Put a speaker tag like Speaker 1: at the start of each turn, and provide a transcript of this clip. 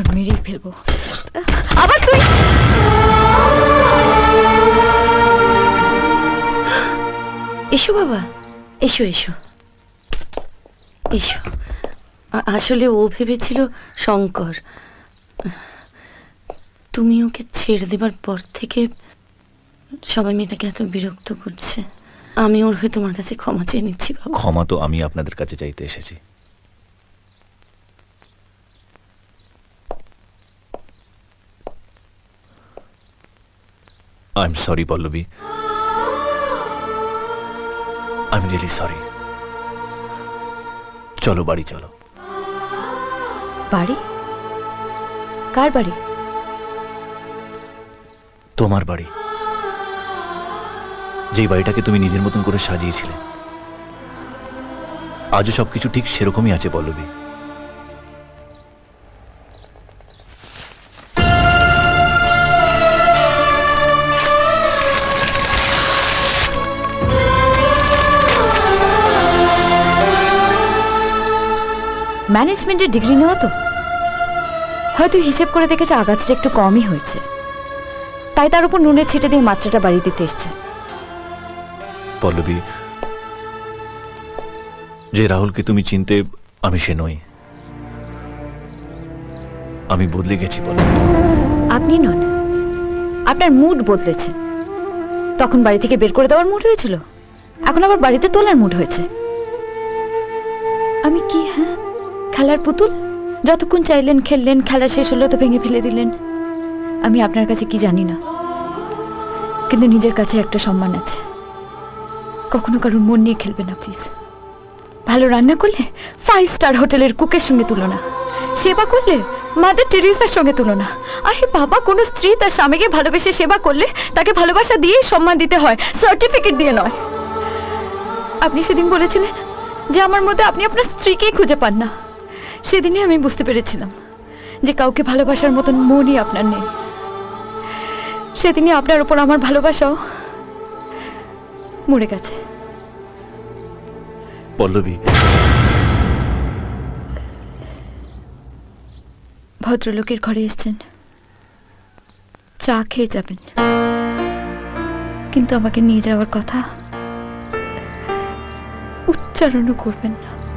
Speaker 1: এবার মেরেই ফেলব। আবার তুই?
Speaker 2: এসো বাবা এসো এসো। এসো। আসলে ও ভেবেছিল শঙ্কর। তুমি ওকে ছেড়ে দেবার পর থেকে সবাই মেয়েটাকে এত বিরক্ত করছে। আমি ওর হয়ে তোমার কাছে ক্ষমা চেয়ে নিচ্ছি বাবা।
Speaker 3: ক্ষমা তো আমি আপনাদের কাছে চাইতে এসেছি। I am sorry Pallavi I am really sorry চলো বাড়ি চলো।
Speaker 1: বাড়ি? কার বাড়ি?
Speaker 3: তোমার বাড়ি। যেই বাড়িটাকে তুমি নিজের মতন করে সাজিয়েছিলে। আজও সবকিছু ঠিক সেরকমই আছে পল্লবী।
Speaker 1: ম্যানেজমেন্টের ডিগ্রি নেওয়া তো? হয়তো হিসেব করে দেখেছে আগাছটা একটু কমই হয়েছে। তাই তার উপর নুনের ছিটে দিয়ে মাত্রাটা বাড়িয়ে দিতে এসছে।
Speaker 3: পল্লবী যে রাহুলকে তুমি চিনতে আমি সে নই। আমি বদলে গেছি পল্লবী।
Speaker 1: আপনি নন। আপনার মুড বদলেছে। তখন বাড়ি থেকে বের করে দেওয়ার মুড হয়েছিল। এখন আবার বাড়িতে তোলার মুড হয়েছে। আমি কি হ্যাঁ? খেলার পুতুল? যতক্ষণ চাইলেন, খেললেন, খেলা শেষ হলো তো ভেঙে ফেলে দিলেন। আমি আপনার কাছে কি জানি না। কিন্তু নিজের কাছে একটা সম্মান আছে। কখনো কারোর মন নিয়ে খেলবে না প্লিজ ভালো রান্না করলে ফাইভ স্টার হোটেলের কুকের সঙ্গে তুলনা সেবা করলে মাদার টেরিসার সঙ্গে তুলনা আরে বাবা, কোনো স্ত্রী তার স্বামীকে ভালোবেসে সেবা করলে তাকে ভালোবাসা দিয়েই সম্মান দিতে হয় সার্টিফিকেট দিয়ে নয়। আপনি সেদিন বলেছিলেন যে আমার মধ্যে আপনি আপনার স্ত্রীকেই খুঁজে পান না। সেদিনই আমি বুঝতে পেরেছিলাম যে কাউকে ভালোবাসার মতন মনই আপনার নেই। সেদিনই আপনার ওপর আমার ভালোবাসাও মরে গেছে।
Speaker 3: পল্লবী।
Speaker 1: ভদ্রলোকের ঘরে এসছেন। চা খেয়ে যাবেন। কিন্তু আমাকে নিয়ে যাওয়ার কথা উচ্চারণও করবেন না।